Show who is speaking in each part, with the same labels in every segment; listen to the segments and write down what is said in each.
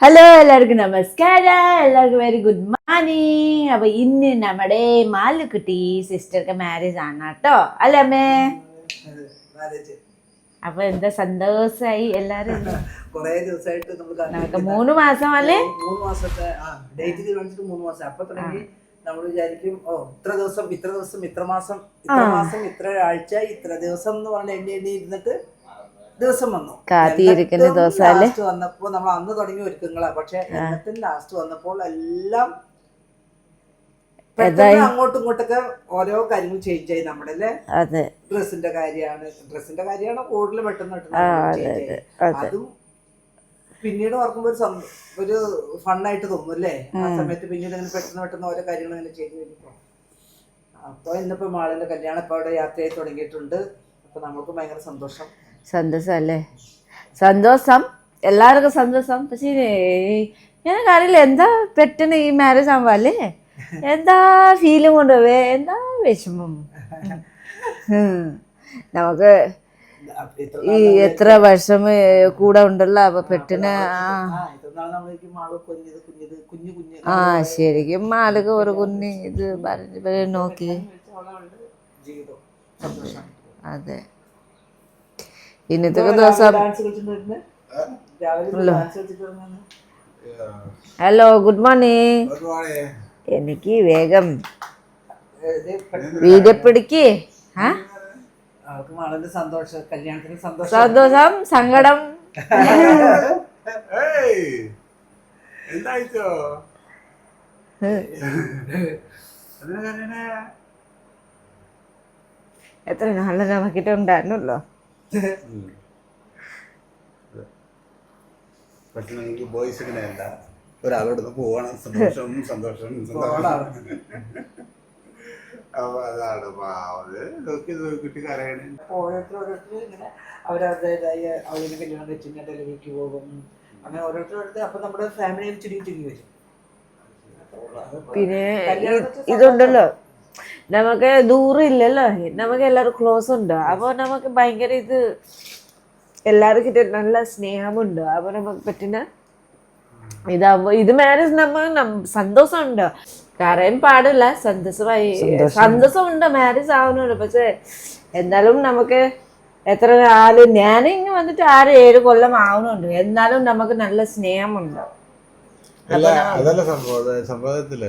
Speaker 1: Hello എല്ലാവർക്കും നമസ്കാരം. എല്ലാവർക്കും വെരി ഗുഡ് മോർണിംഗ് അപ്പൊ ഇന്ന് നമ്മുടെ മാലുക്കുട്ടി സിസ്റ്റർക്ക് മാരേജ് ആണ് കേട്ടോ. അല്ലേ അമ്മേ? അപ്പൊ എന്താ സന്തോഷായി എല്ലാരും?
Speaker 2: കുറേ ദിവസമായിട്ട്
Speaker 1: നമുക്ക് മൂന്ന് മാസം അല്ലേ?
Speaker 2: മൂന്ന് മാസത്തെ ആ ഡേറ്റ് തീരുമാനിച്ചിട്ട് മൂന്ന് മാസം. അപ്പൊ തുടങ്ങി നമ്മൾ വിചാരിക്കും ഓ ഇത്ര ദിവസം ഇത്ര ദിവസം ഇത്ര മാസം ഇത്ര മാസം ഇത്ര ആഴ്ച ഇത്ര ദിവസം എന്ന് പറഞ്ഞ് എണ്ണി എണ്ണി ഇരുന്നിട്ട് ദിവസം വന്നു.
Speaker 1: കാത്തിരിക്കുന്ന ദിവസം അല്ലേ?
Speaker 2: last വന്നപ്പോ നമ്മൾ അന്ന് തുടങ്ങിയ ഒരുക്കങ്ങളാ. പക്ഷെ എന്നിട്ടും ലാസ്റ്റ് വന്നപ്പോൾ എല്ലാം പെട്ടെന്ന് അങ്ങോട്ടും ഇങ്ങോട്ടൊക്കെ ഓരോ കാര്യങ്ങൾ ചേഞ്ച് ആയി നമ്മുടെ അല്ലേ?
Speaker 1: അതെ.
Speaker 2: ഡ്രസ്സിന്റെ കാര്യമാണ്. ഡ്രസ്സിന്റെ കാര്യമാണ് കൂടുതൽ പെട്ടെന്ന് അതും പിന്നീട് ഓർക്കുമ്പോ ഒരു ഒരു ഫണ്ണായിട്ട് തോന്നും അല്ലേ? ആ സമയത്ത് പിന്നീട് ഇങ്ങനെ പെട്ടെന്ന് പെട്ടെന്ന് ഓരോ കാര്യങ്ങൾ ഇങ്ങനെ ചെയ്തു കഴിഞ്ഞപ്പോ അപ്പൊ ഇന്നിപ്പോ മാളിന്റെ കല്യാണം ഇപ്പൊ അവിടെ യാത്രയായി തുടങ്ങിയിട്ടുണ്ട്. അപ്പൊ നമുക്ക് ഭയങ്കര സന്തോഷം.
Speaker 1: സന്തോഷം അല്ലേ സന്തോഷം. എല്ലാവർക്കും സന്തോഷം. പക്ഷേ ഞാനറിയില്ല എന്താ പെട്ടെന്ന് ഈ മാരേജ് അല്ലേ? എന്താ ഫീലും കൊണ്ടുപോവേ എന്താ വിഷമം. നമുക്ക് ഈ എത്ര വർഷം കൂടെ ഉണ്ടല്ലോ. അപ്പൊ പെട്ടെന്ന് ആ. ശരിക്കും മാലക്ക് ഒരു കുഞ്ഞ് ഇത് പറഞ്ഞ് നോക്കി. അതെ. ഇന്നത്തെ ദിവസം ഹലോ ഗുഡ് മോർണിംഗ് എനിക്ക് വേഗം വീഡിയോ പിടിക്ക്. ആ?
Speaker 2: അവർക്ക് മാളിന്റെ സന്തോഷം കല്യാണത്തിന് സന്തോഷം.
Speaker 1: സന്തോഷം സങ്കടം.
Speaker 3: എന്തായിട്ടോ?
Speaker 1: എത്ര നല്ല നമുക്കിട്ട്
Speaker 3: നിങ്ങൾക്ക് ബോയ്സ് ഇങ്ങനെയല്ല ഒരാളോട് പോവാണ്. സന്തോഷം സന്തോഷം സന്തോഷം. അപ്പൊ അതാണ് നോക്കി നോക്കിട്ട് കരയണേ.
Speaker 2: ഓരോരുത്തർ ഓരോരുത്തർ ഇങ്ങനെ അവരവരുടേതായ അവരുടെ കല്യാണം കഴിച്ച് ഡെലിവറിക്ക് പോകും. അങ്ങനെ ഓരോരുത്തർ ഓരോരുത്തർ അപ്പൊ നമ്മുടെ ഫാമിലിയിൽ ചുരുങ്ങി ചുരുങ്ങി വരും.
Speaker 1: പിന്നെ ഇതുണ്ടല്ലോ. നമുക്ക് ദൂരം ഇല്ലല്ലോ. നമുക്ക് എല്ലാവരും ക്ലോസ് ഉണ്ട്. അപ്പോൾ നമുക്ക് ഭയങ്കര ഇത് എല്ലാവരും കിட்ட നല്ല സ്നേഹമുണ്ട്. അപ്പോൾ നമുക്ക് പറ്റുന്ന ഇതാകുമ്പോൾ ഇത് മാരേജ് നമ്മൾ സന്തോഷം സന്തോഷമുണ്ട്. കരയാൻ പാടില്ല സന്തോഷമായി സന്തോഷമുണ്ട് മാരേജ് ആവുന്നുണ്ട്. പക്ഷേ എന്നാലും നമുക്ക് എത്ര നാല് ഞാൻ ഇങ്ങനെ വന്നിട്ട് ആറ് ഏഴ് കൊല്ലം ആവുന്നുണ്ട്. എന്നാലും നമുക്ക് നല്ല സ്നേഹമുണ്ട്.
Speaker 3: അല്ല അതല്ല സംഭവം. സംഭവത്തിൽ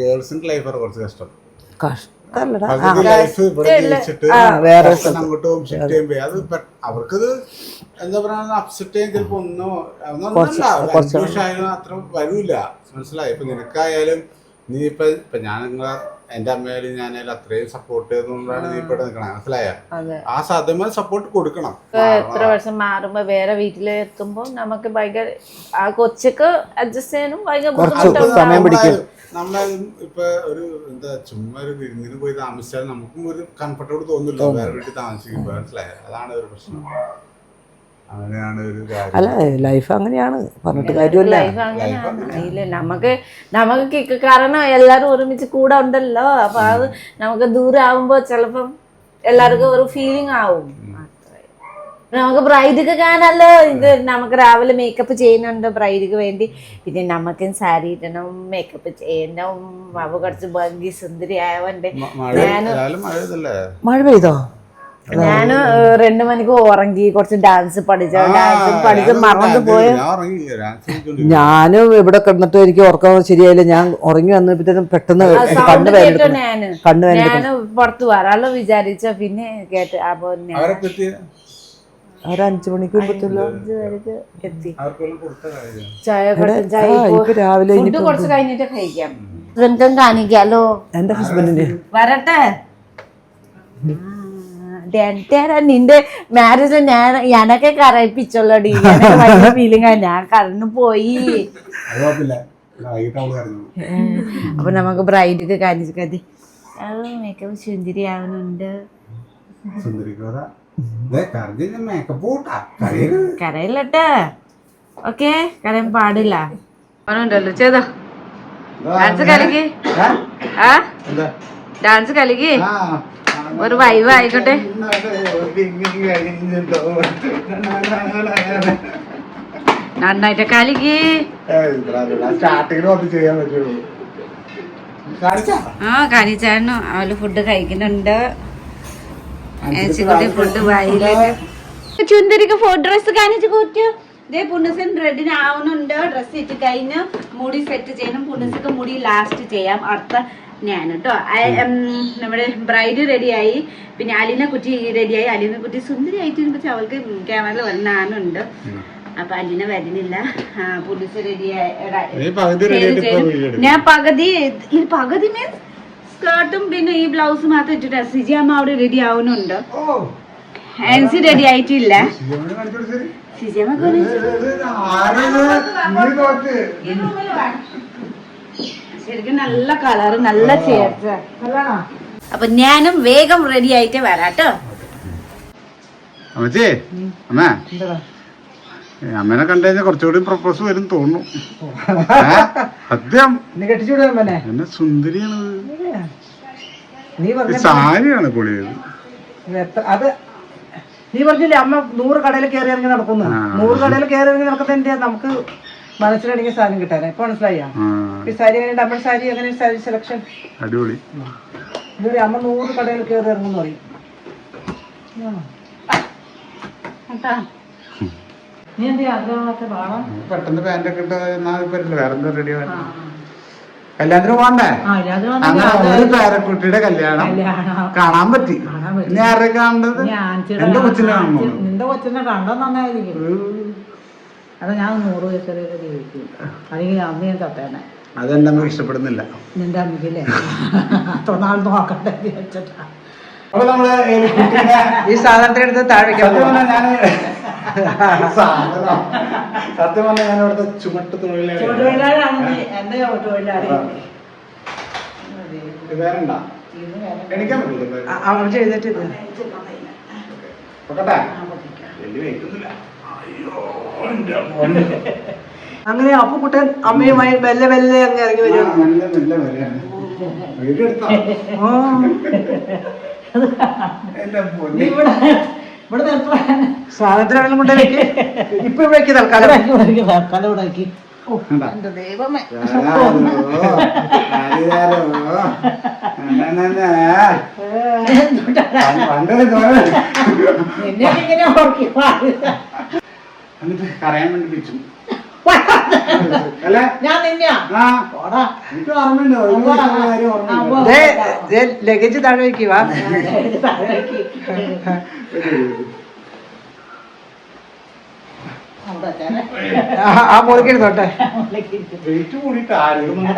Speaker 3: ഗേൾസിന്റെ ലൈഫാണ് കുറച്ച് കഷ്ടം.
Speaker 1: കഷ്ടല്ലടാ
Speaker 3: ജീവിച്ചിട്ട് പെട്ടെന്ന് ഷിഫ്റ്റ് ചെയ്യുമ്പോ അത് അവർക്കത് എന്താ പറയാ അപ്സെറ്റ് ചെയ്യാൻ ചിലപ്പോ ഒന്നോ വർഷമായാലും അത്ര വരൂല. മനസ്സിലായി? ഇപ്പൊ നിനക്കായാലും നീ ഇപ്പൊ ഇപ്പൊ ഞാൻ നിങ്ങളെ എന്റെ അമ്മയായാലും ഞാനായാലും അത്രയും സപ്പോർട്ട് ചെയ്തുകൊണ്ടാണ് നീ ഇപ്പൊ ഇവിടെ നിൽക്കണേ മനസ്സിലായ? ആ സാധ്യമായ സപ്പോർട്ട് കൊടുക്കണം.
Speaker 1: എത്ര വർഷം മാറുമ്പോ വേറെ വീട്ടിൽ എത്തുമ്പോ നമുക്ക് ഭയങ്കര ആ കൊച്ചക്ക് അഡ്ജസ്റ്റ് ചെയ്യാനും ഭയങ്കര ബുദ്ധിമുട്ടുണ്ട്
Speaker 3: പിടിക്കും ഇപ്പൊ ഒരു എന്താ ചുമ്മാ ഒരു വിരുന്നിന് പോയി താമസിച്ചാൽ നമുക്കും ഒരു കംഫർട്ടബിൾ തോന്നില്ല. വേറെ വീട്ടിൽ താമസിക്കുമ്പോ അതാണ് ഒരു പ്രശ്നം. അങ്ങനെയാണ് ഒരു കാര്യം.
Speaker 4: അല്ല ലൈഫ് അങ്ങനെയാണ്. പറഞ്ഞിട്ട് കാര്യമില്ല.
Speaker 1: ലൈഫ് അങ്ങനെ ഇല്ല നമുക്ക് നമുക്ക് കിക്ക് കാരണം എല്ലാരും ഒരുമിച്ച് കൂടെ ഉണ്ടല്ലോ. അപ്പൊ അത് നമുക്ക് ദൂരം ആവുമ്പോ ചിലപ്പം എല്ലാവർക്കും ഒരു ഫീലിംഗ് ആവും. നമുക്ക് ബ്രൈഡൊക്കെ കാണാലോ? ഇത് നമുക്ക് രാവിലെ മേക്കപ്പ് ചെയ്യുന്നുണ്ട് ബ്രൈഡിക്ക് വേണ്ടി. പിന്നെ നമുക്ക് സാരി ഇടണം മേക്കപ്പ് ചെയ്യണം. അവ കുറച്ച് ഭംഗി സുന്ദരി ആയവണ്ട്
Speaker 3: ഞാനും മഴ
Speaker 4: പെയ്തോ?
Speaker 1: ഞാൻ രണ്ടു മണിക്ക് ഉറങ്ങി കുറച്ച് ഡാൻസ് പഠിച്ച. ഡാൻസ് പഠിച്ച് മറന്നു പോയ.
Speaker 3: ഞാൻ ഉറങ്ങി ഡാൻസ് കളിച്ചോണ്ടിരുന്നു.
Speaker 4: ഞാനും ഇവിടെ കിടന്നിട്ട് എനിക്ക് ഉറക്കം ശരിയായില്ല. ഞാൻ ഉറങ്ങി വന്നപ്പോഴത്തേനും പെട്ടെന്ന് കണ്ണു
Speaker 1: ഞാൻ
Speaker 4: കണ്ണ്
Speaker 1: ഞാൻ പുറത്ത് വരാലോ വിചാരിച്ച. പിന്നെ കേട്ട് അപ്പൊ ഞാൻ
Speaker 4: ഒരു അഞ്ചു മണിക്ക് രാവിലെ
Speaker 1: ഹസ്ബൻഡും കാണിക്കാലോ?
Speaker 4: എന്റെ ഹസ്ബൻഡിന്.
Speaker 1: വരട്ടെ. നിന്റെ മാരേജ് ഞാൻ എനക്കെ ഭയങ്കര ഫീലിംഗ് ഞാൻ കറന്നു പോയി. അപ്പൊ നമുക്ക് ബ്രൈഡൊക്കെ കാണിച്ചു കതി മേക്കപ്പ് സുന്ദരി ആവുന്നുണ്ട് കരയില്ലട്ടെ. ഓക്കെ കരയാൻ പാടില്ല. അവനുണ്ടല്ലോ ചെയ്തോ. ഡാൻസ് കളിക്ക്. ആ? ഡാൻസ് കളിക്ക്.
Speaker 3: ആ
Speaker 1: ഒരു വൈവ് ആയിക്കോട്ടെ. നന്നായിട്ട്
Speaker 3: കാണിച്ചാ?
Speaker 1: ആ കാണിച്ചായിരുന്നു. അവൾ ഫുഡ് കഴിക്കുന്നുണ്ട്. ചുന്ദരിക്ക് ഫോട്ടോ ഡ്രസ് കാണിച്ചു കൂറ്റു. ഇതേ പുണ്ണസൻ റെഡിന് ആവുന്നുണ്ട്. ഡ്രസ് ഇട്ട് കഴിഞ്ഞ് മുടി സെറ്റ് ചെയ്യണം. പുണ്ണസക്ക് മുടി ലാസ്റ്റ് ചെയ്യാം. അടുത്ത ഞാൻ കേട്ടോ നമ്മുടെ ബ്രൈഡ് റെഡിയായി പിന്നെ അലീന കുട്ടി റെഡിയായി അലീന കുട്ടി സുന്ദരി ആയിട്ട് പക്ഷെ അവൾക്ക് ക്യാമറയിൽ വന്നാനുണ്ട് അപ്പൊ അലീന വരുന്നില്ല. പുണ്ണസ് റെഡിയായി ഞാൻ പകുതി ഈ പകുതി മീൻസ് സ്കേർട്ടും പിന്നെ ഈ ബ്ലൗസ് മാത്രം ഇട്ടിട്ട് സിജിയമ്മ അവിടെ റെഡി ആവുന്നുണ്ട്.
Speaker 3: ഓ.
Speaker 1: ആൻസി റെഡി ആയിട്ടില്ല.
Speaker 3: അമ്മ.
Speaker 1: ശരിക്കും നല്ല കളറ് നല്ല ചേർച്ച അപ്പൊ ഞാനും വേഗം റെഡി ആയിട്ട് വരാട്ടോ
Speaker 3: അമ്മച്ചേ അമ്മ. അമ്മേനെ കണ്ടുകഴിഞ്ഞാൽ കുറച്ചുകൂടി പ്രൊപ്പോസ് വരും തോന്നുന്നു? സത്യം. എന്നെ സുന്ദരിയാണ്.
Speaker 4: നീ പറഞ്ഞ
Speaker 3: സാരിയാണ് പൊളിയത്.
Speaker 4: അത് നീ പറഞ്ഞില്ലേ അമ്മ നൂറ് കടയിൽ കയറി ഇറങ്ങി നടക്കുന്നു. നൂറ് കടയിൽ കയറി ഇറങ്ങി നടക്കുന്നതിന്റെ നമുക്ക് മനസ്സിലടങ്ങിയ സാധനം കിട്ടാനാ. ഇപ്പൊ മനസ്സിലായോ? ഈ സാരി എങ്ങനെ ഡബിൾ സാരി അങ്ങനെ സാരി സെലക്ഷൻ
Speaker 3: അടിപൊളി.
Speaker 4: ഇതുവരെ അമ്മ നൂറ് കടയിൽ കയറി ഇറങ്ങുന്നു പറയും. നീ എന്ത് ഒക്കെ
Speaker 3: പെട്ടെന്ന് ഇട്ട് എന്നാ പറ്റില്ല വേറെ എന്താ റെഡി ആവാൻ കല്യാണത്തിന് പോകണ്ടേ അങ്ങനെ ഒരു പേരക്കുട്ടിയുടെ കല്യാണം. കാണാൻ പറ്റി. ഇനി ആരെ കാണേണ്ടത് എന്റെ കൊച്ചിനെ കാണണോ
Speaker 4: നിന്റെ കൊച്ചിനെ കണ്ടാൽ നന്നായിരിക്കും. അത് ഞാൻ നൂറ് ജീവിക്കും അല്ലെങ്കിൽ ഞാൻ തട്ടേനെ.
Speaker 3: അതെന്റെ അമ്മ ഇഷ്ടപ്പെടുന്നില്ല.
Speaker 4: നിന്റെ അമ്മയ്ക്കില്ലേ തൊന്നാൾ നോക്കട്ടെ.
Speaker 3: അപ്പൊ നമ്മൾ
Speaker 4: ഈ
Speaker 3: സാധനത്തിനെടുത്ത് താഴേക്ക് ഞാൻ സാധനം. സത്യം പറഞ്ഞാൽ ഞാൻ അവിടുത്തെ ചുമട്ട് തൊഴിലാളി.
Speaker 4: എന്റെ തൊഴിലാളി
Speaker 3: വേറെണ്ട എണിക്കാൻ പറ്റില്ല
Speaker 4: ചെയ്തിട്ട്
Speaker 3: പൊക്കട്ടെ. വലിയ പൊന്നേ.
Speaker 4: അങ്ങനെ അപ്പുക്കുട്ടൻ അമ്മയുമായി മെല്ലെ മെല്ലെ അങ്ങ് ഇറങ്ങി
Speaker 3: ആ,
Speaker 4: വരും ഇവിടെ സാധനത്തിനെല്ലാം കൊണ്ട് ഇപ്പൊ ഇവിടേക്ക് തൽക്കാലം. തൽക്കാലം ഇവിടെ വെക്ക്
Speaker 3: കണ്ടാ?
Speaker 4: ദൈവമേ.
Speaker 3: എന്നിട്ട് കരയാൻ വേണ്ടി പിടിച്ചു അല്ലേ.
Speaker 4: ഞാൻ നിന്നെയാ?
Speaker 3: ആ. എനിക്ക് ഓർമ്മയുണ്ട്. ഒരു കാര്യം ഓർമ്മയുണ്ട്.
Speaker 4: ലഗേജ് താഴെ വെക്കുക ആ മുളക്കി എടുത്തോട്ടെ.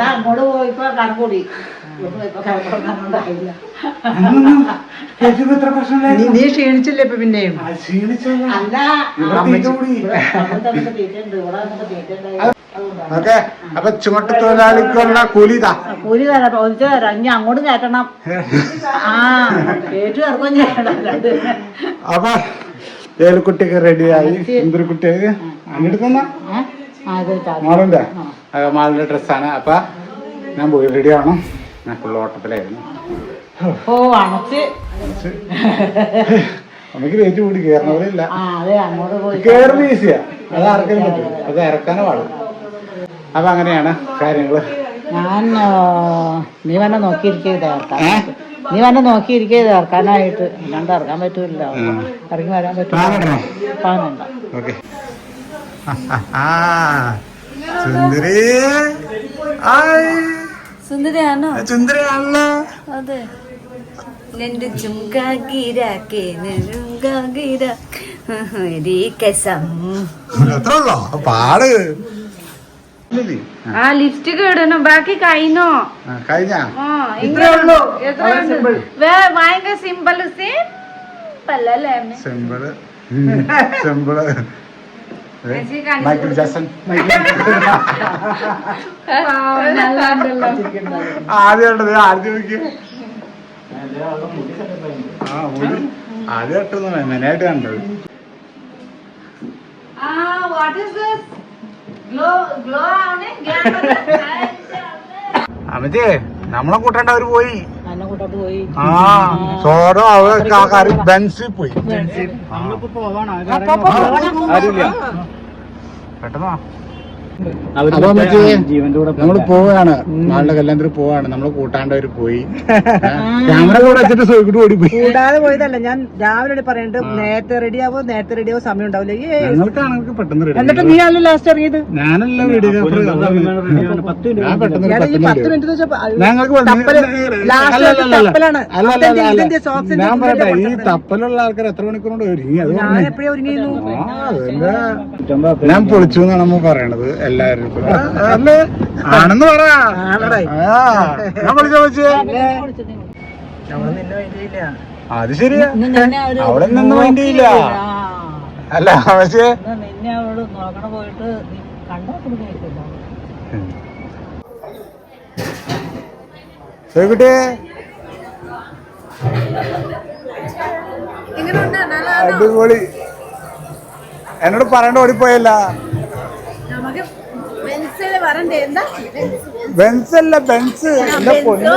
Speaker 1: അങ്ങോട്ട് പോയിപ്പോ കണക്കൂടി
Speaker 4: നീ- ക്ഷീണിച്ചില്ലേ ഇപ്പൊ പിന്നെയും?
Speaker 3: ഓക്കെ അപ്പൊ ചുമട്ട് തൊഴിലാളിക്കുള്ള കൂലി ഇതാ.
Speaker 1: കൂലി തരാം ചോദിച്ചു തരാം. ഇനി അങ്ങോട്ട് കയറ്റണം. ആ ഏറ്റു ഇറക്കം ചെയ്യണം.
Speaker 3: അപ്പൊ ഏലുക്കുട്ടിയൊക്കെ റെഡിയായി. സുന്ദരക്കുട്ടിയൊക്കെ അന്നെടുക്കുന്ന മാളിന്റെ മാളിന്റെ ഡ്രസ്സാണ്. അപ്പൊ ഞാൻ പോയി റെഡി ആവണം ഞാൻ ഫുൾ ഓട്ടത്തിലായിരുന്നു. നമുക്ക് വെയിറ്റ് കൂടി
Speaker 1: അതെ അങ്ങോട്ട് പോയി.
Speaker 3: കയറുന്ന ഈസിയാ അത് ഇറക്കാൻ പറ്റും അത്. ഇറക്കാനും പാടും അപ്പൊ അങ്ങനെയാണ് കാര്യങ്ങൾ.
Speaker 1: ഞാൻ നീ വന്നെ നോക്കിയിരിക്കരുത് ഇറക്കാൻ നീ വന്നെ നോക്കിയിരിക്കരുത് ഇറക്കാനായിട്ട്. ഇല്ലാണ്ട് ഇറക്കാൻ പറ്റൂല ഇറങ്ങി വരാൻ പറ്റൂല
Speaker 3: പാടണോ
Speaker 1: പാനുണ്ട
Speaker 3: ഓക്കെ. സുന്ദരി.
Speaker 5: സുന്ദരിയാണോ?
Speaker 3: സുന്ദരിയാണല്ലോ.
Speaker 5: അതെ. നിന്റെ
Speaker 3: പാട്.
Speaker 1: ആ. ലിപ്സ്റ്റിക് ഇടണം ബാക്കി കഴിഞ്ഞോ?
Speaker 3: കഴിഞ്ഞാ?
Speaker 1: ഭയങ്കര സിമ്പിൾ സിമ്പിൾ അല്ലേ
Speaker 3: മൈക്കിൾ ജാക്സൺ ആദ്യം ഉണ്ടത് ആദ്യം നോക്കിയ. ആ മുടി ആദ്യം ഇട്ടൊന്നും മെനായിട്ട് കണ്ടത്.
Speaker 1: ആ വാട്ട് ഇസ് ദിസ്
Speaker 3: അമ്മച്ചേ നമ്മളെ കൂട്ടണ്ട അവർ പോയി. ആ സോഡോ അവർക്ക് ആ കറി ബെൻസിൽ പോയി. പെട്ടെന്ന്. അപ്പൊ മറ്റേ നമ്മൾ പോവാണ്. നാളുടെ കല്യാണത്തിന് പോവാണ്. നമ്മൾ കൂട്ടാണ്ടവര് പോയി. ക്യാമറ കൂടെ വെച്ചിട്ട് സോയിക്കിട്ട് ഓടി പോയി
Speaker 2: കൂടാതെ പോയതല്ല ഞാൻ രാവിലെ പറയണ്ട് നേരത്തെ റെഡി ആവോ നേരത്തെ റെഡി ആവോ സമയം ഉണ്ടാവില്ല.
Speaker 3: പെട്ടെന്ന്
Speaker 2: എന്നിട്ട് നീ അല്ല ലാസ്റ്റ് ഇറങ്ങിയത്?
Speaker 3: ഞാനല്ല വീഡിയോഗ്രാഫർ
Speaker 2: പത്ത് മിനിറ്റ്
Speaker 3: ഞങ്ങൾക്ക് ഞാൻ പറയട്ടെ ഈ തപ്പലുള്ള ആൾക്കാർ എത്ര മണിക്കൂർ കൊണ്ട് ഒരുങ്ങി അത്
Speaker 2: ഞാൻ
Speaker 3: പൊളിച്ചു എന്നാണ് നമ്മൾ പറയണത്. എല്ലാരും അല്ലേ? ആണെന്ന് പറ.
Speaker 2: നമ്മൾ
Speaker 3: അത് ശരിയാ. അവിടെ നിന്ന് മൈൻഡ് ചെയ്യില്ല. അല്ല പക്ഷേ
Speaker 4: എന്നാ നിന്നെ അവൾ നോക്കണ പോയിട്ട് കണ്ടാ
Speaker 3: സോയിക്കുട്ടി അടിപൊളി. എന്നോട് പറയണ്ട ഓടിപ്പോയല്ല ബെൻസ് അല്ല ബെൻസ്. എന്റെ പൊന്നെ.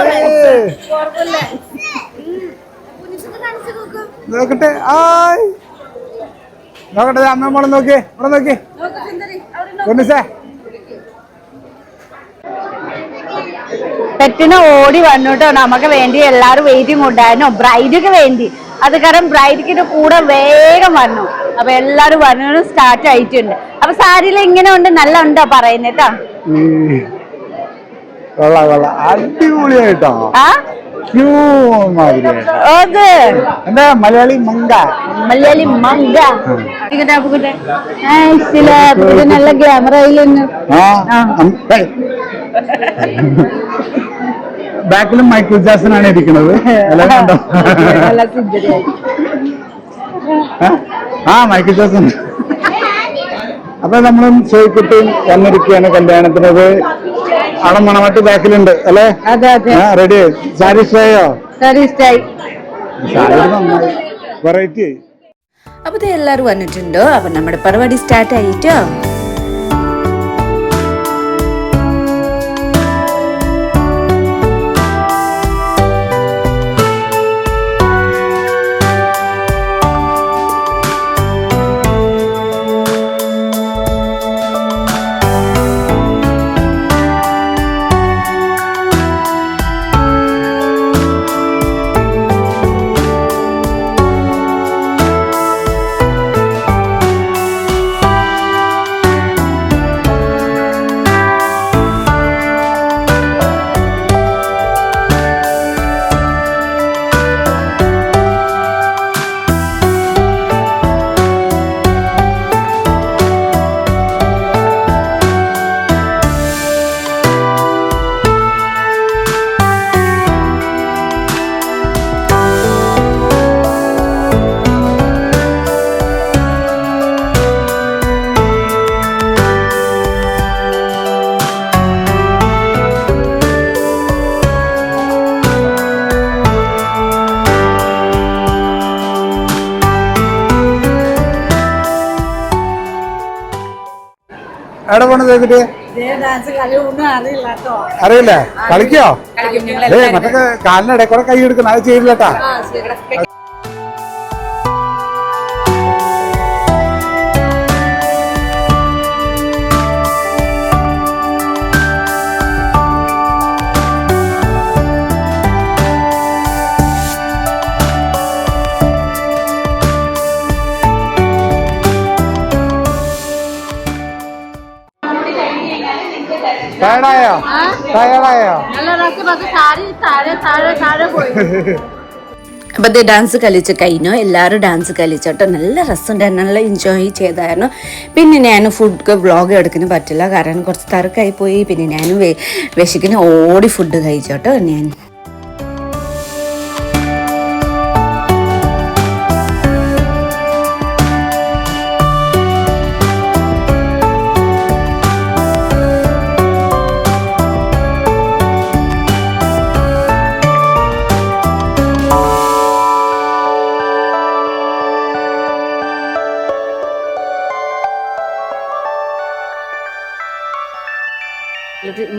Speaker 3: നോക്കട്ടെ. ആയ്. നോക്കട്ടെ അമ്മ മോളെ നോക്കി ഇവിടെ നോക്കി പൊന്നിസേ.
Speaker 1: പെറ്റിന് ഓടി വന്നിട്ടോ. നമുക്ക് വേണ്ടി എല്ലാരും വെയിറ്റിംഗ് ഉണ്ടായിരുന്നു. ബ്രൈഡിക്ക് വേണ്ടി. അത് കാരണം ബ്രൈഡിക്കിന്റെ കൂടെ വേഗം വന്നു. അപ്പൊ എല്ലാരും വന്നു സ്റ്റാർട്ട് ആയിട്ടുണ്ട്. അപ്പൊ സാരിയിൽ ഇങ്ങനെ ഉണ്ട് നല്ല ഉണ്ടോ പറയുന്നേട്ടാ
Speaker 3: കൊള്ളാം കൊള്ളാം. അടിപൊളിയായിട്ടോ? എന്താ മലയാളി മങ്ക?
Speaker 1: മലയാളി മങ്ക. നല്ല
Speaker 3: ക്യാമറ ബാക്കിലും മൈക്കിൾ ജാക്സൺ ആണ് ഇരിക്കുന്നത്? ആ മൈക്കിൾ ജാക്സൺ. അപ്പൊ നമ്മളും ചോയ്ക്കുട്ടിയും വന്നിരിക്കുകയാണ് കല്യാണത്തിനത് അളം മണമട്ട് ബാക്കിലുണ്ട് അല്ലേ?
Speaker 1: അതെ അതെ.
Speaker 3: റെഡി സാറ്റിസ്ഫൈയോ വെറൈറ്റി
Speaker 1: അപ്പൊ എല്ലാരും എല്ലാവരും വന്നിട്ടുണ്ടോ? അപ്പൊ നമ്മുടെ പരിപാടി സ്റ്റാർട്ട് ആയിട്ടോ?
Speaker 3: എവിടെ
Speaker 4: പോണത് ഒന്നും അറിയില്ല
Speaker 3: കളിക്കോ? ഏ മറ്റൊക്കെ കാലിനിടെ കൂടെ കൈ എടുക്കണം അത് ചെയ്യില്ലട്ടാ ടയർഡായോ ടയർഡായോ
Speaker 1: അപ്പൊ ഇത് ഡാൻസ് കളിച്ച് കഴിഞ്ഞു. എല്ലാവരും ഡാൻസ് കളിച്ചോട്ടോ. നല്ല രസമുണ്ടായിരുന്നു നല്ല എൻജോയ് ചെയ്തായിരുന്നു. പിന്നെ ഞാൻ ഫുഡ് വ്ളോഗ് എടുക്കുന്ന പറ്റില്ല. കാരണം കുറച്ച് തിരക്കായി പോയി. പിന്നെ ഞാൻ വിശക്കിന് ഓടി ഫുഡ് കഴിച്ചോട്ടോ. ഞാൻ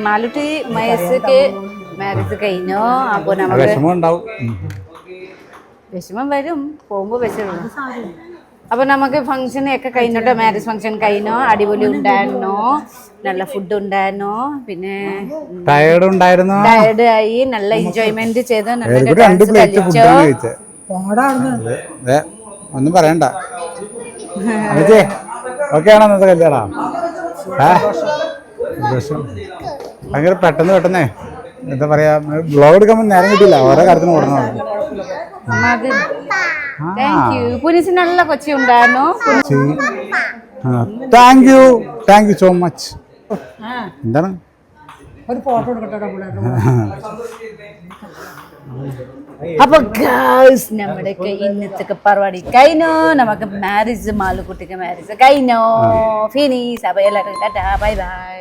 Speaker 1: മാലുട്ടി മയസ്ക്ക് മാരേജ് കഴിഞ്ഞു? അപ്പോൾ നമുക്ക്
Speaker 3: വിഷമം ഉണ്ടാവും
Speaker 1: വിഷമം വരും. പോകുമ്പോ വിഷമം അപ്പോൾ നമുക്ക് ഫംഗ്ഷൻ ഒക്കെ കഴിഞ്ഞോട്ടോ? മാരേജ് ഫംഗ്ഷൻ കഴിഞ്ഞോ? അടിപൊളി ഉണ്ടായിരുന്നോ? നല്ല ഫുഡ് ഉണ്ടായിരുന്നോ? പിന്നെ
Speaker 3: ടയേർഡ് ഉണ്ടായിരുന്നോ?
Speaker 1: ടയർഡ് ആയി നല്ല എൻജോയ്മെന്റ് ചെയ്ത്? നല്ല കളിച്ചോ?
Speaker 3: ഒന്നും പറയണ്ട. ഓക്കെ ആണോ കല്യാണം? ഏ സന്തോഷം. ഭയങ്കര പെട്ടെന്ന് പെട്ടെന്നേ. എന്താ പറയാ ബ്ലോഗ് എടുക്കുമ്പോൾ നേരം കിട്ടില്ല ഓരോ കാര്യത്തിന് ഓടണം
Speaker 1: നല്ല കൊച്ചി ഉണ്ടായിരുന്നു.
Speaker 3: Thank you thank you so much എന്താണ്?
Speaker 4: ഒരു ഫോട്ടോ എടുക്കട്ടെ
Speaker 1: അപ്പൊ ഗേൾസ് നമ്മുടെ ഇന്നത്തെ പരിപാടി കഴിഞ്ഞോ? നമുക്ക് മാരേജ് മാലുകുട്ടിക്ക് മാരേജ് കഴിഞ്ഞോ? ഫിനിസ് അപ്പൊ എല്ലാവരും ബൈ ബൈ